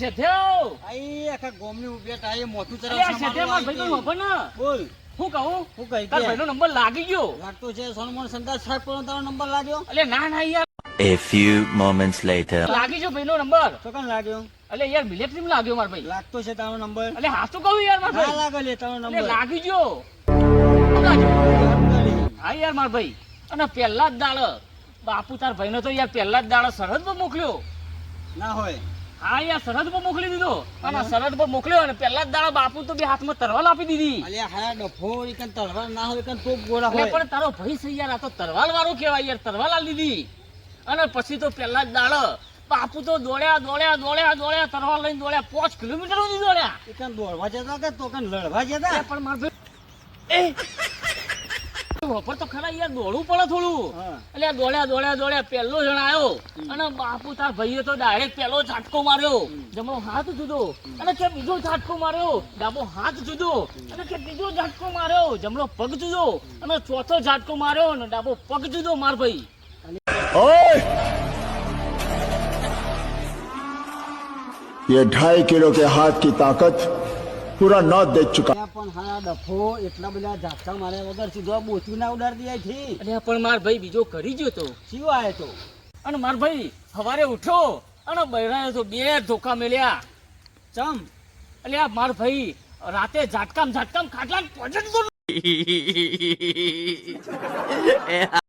શેઠિયો આઈ આખા ગોમની ઉભેટ આઈ મોટું અરે આ ભાઈ તો ચરાવ ને? બોલ. હું કહું? હું કહી તાર ભાઈનો નંબર લાગી ગયો. લાગતો છે સોનમોન સંદાસ સાહેબ પણ તારો નંબર લાગ્યો? ના ના યાર. A few moments later. લાગી ગયો ભાઈનો નંબર. તો કેમ લાગ્યો? અલે યાર મિલેક્ટ્રીમ લાગ્યો મારા ભાઈ. લાગતો છે તારો નંબર? અલે હાચું કહું યાર મારા ના ભાઈ. લાગે લે તારો નંબર. લાગી ગયો. હા યાર મારા ભાઈ. અને પહેલા જ દાડ બાપુ તાર ભાઈનો તો યાર પહેલા જ દાળ સરહદ પર મોકલ્યો. ના હોય. હા યાર સરહદ પર મોકલી દીધો. અને સરહદ પર મોકલ્યો અને પહેલા જ દાડા બાપુ તો બે હાથમાં તરવાલ આપી દીધી. અલ્યા હા ડફો એકન તરવાલ ના હોય એકન તોપ ગોળા હોય. પણ તારો ભાઈ છે યાર આ તો તરવાલ વાળો કહેવાય યાર તરવાલ આ દીધી. અને પછી તો પહેલા જ દાડો બાપુ તો દોડ્યા દોડ્યા દોડ્યા દોડ્યા તરવાલ લઈને દોડ્યા પાંચ કિલોમીટર સુધી દોડ્યા એકન દોડવા જતા કે તો કન લડવા જતા? પણ માર એ! વપર તો ખરા યાર દોડવું પડે થોડું હા. એટલે આ દોડ્યા દોડ્યા દોડ્યા પહેલો જણ આવ્યો અને બાપુ તાર ભાઈએ તો ડાયરેક્ટ પહેલો ઝાટકો માર્યો જમણો હાથ જુદો અને કે બીજો ઝાટકો માર્યો ડાબો હાથ જુદો અને કે બીજો ઝાટકો માર્યો જમણો પગ જુદો અને ચોથો ઝાટકો માર્યો અને ડાબો પગ જુદો માર ભાઈ ये ढाई किलो के हाथ की ताकत પૂરા ન દે ચુકા. પણ હા ડફો એટલા બધા ઝાપટા માર્યા વગર સીધો બોથી ના ઉડાડી દીયા છે અરે પણ માર ભાઈ બીજો કરી ગયો તો. શિવ આયો તો? અને માર ભાઈ સવારે ઉઠો અને બૈરાયો તો બે ધોકા મેલ્યા. ચમ. એટલે આ માર ભાઈ રાતે ઝાટકામ ઝાટકામ ખાટલા પહોંચે